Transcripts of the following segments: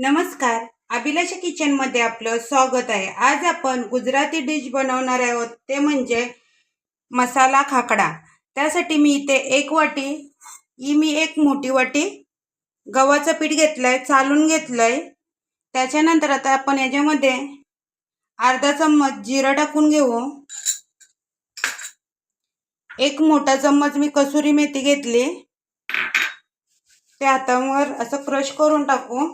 नमस्कार. अभिलाषा किचनमध्ये आपलं स्वागत आहे. आज आपण गुजराती डिश बनवणार आहोत. ते म्हणजे मसाला खाकडा. त्यासाठी मी इथे एक वाटी ही मी एक मोठी वाटी गव्हाचं पीठ घेतलं आहे चालून घेतलं आहे त्याच्यानंतर आता आपण याच्यामध्ये अर्धा चम्मच जिरं टाकून घेऊ. एक मोठा चम्मच मी कसुरी मेथी घेतली. ते हातावर असं क्रश करून टाकू.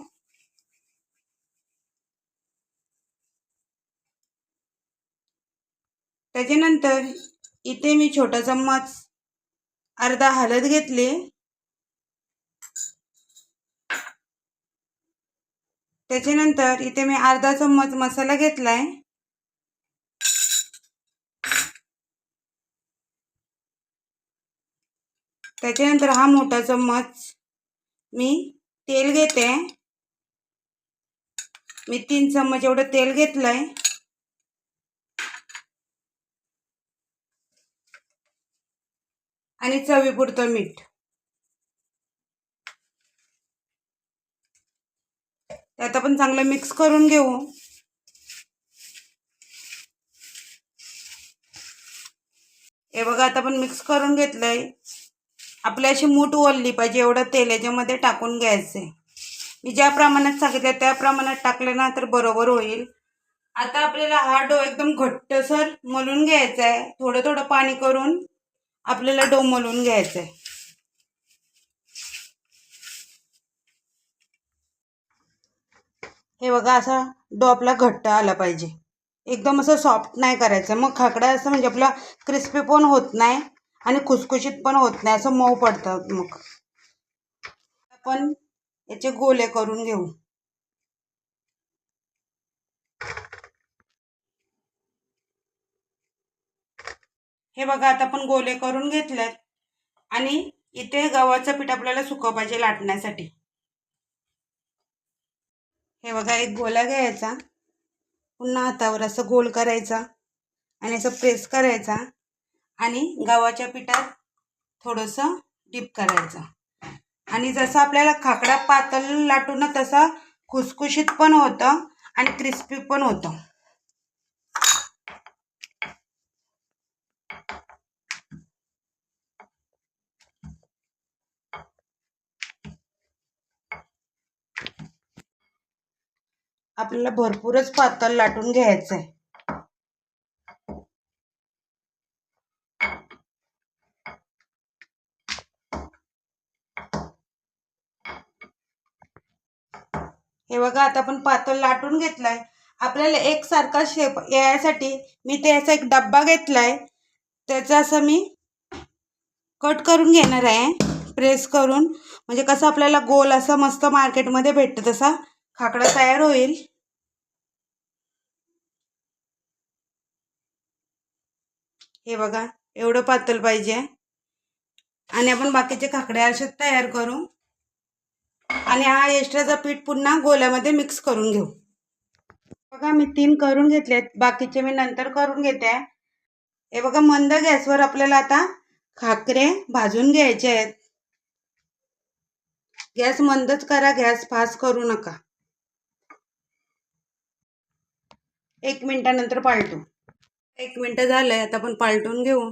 त्याच्यानंतर इथे मी छोटा चम्मच अर्धा हळद घेतले. त्याच्यानंतर इथे मी अर्धा चम्मच मसाला घेतलाय. त्याच्यानंतर हा मोठा चम्मच मी तेल घेते. मी तीन चम्मच एवढं तेल घेतलंय. आणि चवीपुरतं मीठ. त्यात आपण चांगलं मिक्स करून घेऊ. हे बघा आता आपण मिक्स करून घेतलंय. आपल्या अशी मूठ ओलली पाहिजे एवढं तेल याच्यामध्ये टाकून घ्यायचंय. मी ज्या प्रमाणात सांगितलं त्या प्रमाणात टाकलं ना तर बरोबर होईल. आता आपल्याला हा डो एकदम घट्टसर मलून घ्यायचा आहे थोडं थोडं पाणी करून. आपल्याला डोमलून घ्यायचं आहे हे बघा असा डो आपला घट्ट आला पाहिजे. एकदम असं सॉफ्ट नाही करायचं. मग खाकडा असं म्हणजे आपला क्रिस्पी पण होत नाही आणि खुसखुशीत पण होत नाही. असं मऊ पडतं मग. आपण याचे गोले करून घेऊ. हे बघा आता आपण गोले करून घेतलेत. आणि इथे गव्हाचं पीठ आपल्याला सुकं पाहिजे लाटण्यासाठी. हे बघा एक गोला घ्यायचा. पुन्हा हातावर असं गोल करायचा. आणि असं प्रेस करायचा. आणि गव्हाच्या पिठात थोडंसं डीप करायचं. आणि जसं आपल्याला खाकडा पातळ लाटू ना तसा खुसखुशीत पण होतं आणि क्रिस्पी पण होतं. आपल्याला भरपूरच पातळ लाटून घ्यायचं आहे हे बघा आता आपण पातळ लाटून घेतलाय. आपल्याला एकसारखा शेप यायसाठी मी त्याचा एक डब्बा घेतलाय. त्याचा असं मी कट करून घेणार आहे. प्रेस करून. म्हणजे कसं आपल्याला गोल असं मस्त मार्केटमध्ये भेटतं तसा. खाकडा तयार होईल. हे बघा एवढं पातळ पाहिजे. आणि आपण बाकीचे खाकडे असे तयार करू. आणि हा एक्स्ट्राचा पीठ पुन्हा गोल्यामध्ये मिक्स करून घेऊ. बघा मी तीन करून घेतलेत बाकीचे मी नंतर करून घेते. हे बघा मंद गॅसवर आपल्याला आता खाकरे भाजून घ्यायचे आहेत. गॅस मंदच करा गॅस फास्ट करू नका. एक मिनटानंतर पालटू. एक मिनटं झालंय आता आपण पालटून घेऊ.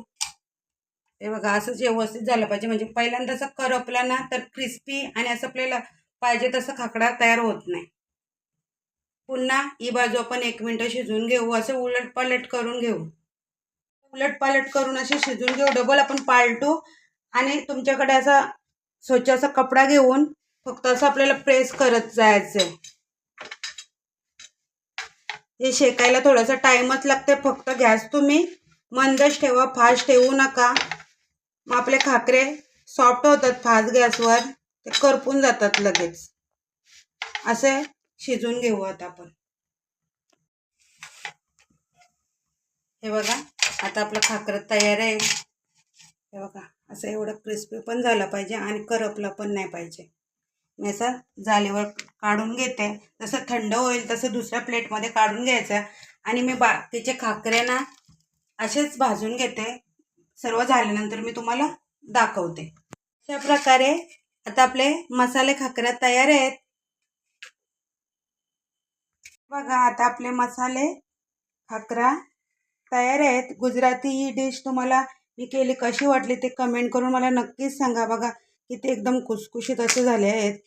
हे बघा असंच व्यवस्थित झालं पाहिजे. म्हणजे पहिल्यांदा असं करपला ना तर क्रिस्पी आणि असं आपल्याला पाहिजे तसं खाकडा तयार होत नाही. पुन्हा ही बाजू आपण एक मिनटं शिजवून घेऊ. असं उलट पालट करून घेऊ. उलट पालट करून असे शिजून घेऊ. डबल आपण पालटू आणि तुमच्याकडे असा स्वच्छ असा कपडा घेऊन फक्त असं आपल्याला प्रेस करत जायचं आहे हे शेकायला थोडासा टाईमच लागते फक्त गॅस तुम्ही मंदच ठेवा फास्ट ठेवू नका. मग आपले खाकरे सॉफ्ट होतात फास्ट गॅसवर ते करपून जातात लगेच. असे शिजून घेऊ आता आपण. हे बघा आता आपलं खाकर तयार आहे. हे बघा असं एवढं क्रिस्पी पण झालं पाहिजे आणि करपलं पण नाही पाहिजे. मी असं जालीवर काढून घेते. जसं थंड होईल तसं दुसऱ्या प्लेटमध्ये काढून घ्यायचं. आणि मी बाकीचे खाकरे ना असेच भाजून घेते. सर्व झाल्यानंतर मी तुम्हाला दाखवते. अशा प्रकारे आता आपले मसाले खाकऱ्या तयार आहेत. बघा आता आपले मसाले खाकरा तयार आहेत. गुजराती ही डिश तुम्हाला मी केली कशी वाटली ते कमेंट करून मला नक्कीच सांगा. बघा इथे एकदम खुसखुशीत असे झाले आहेत.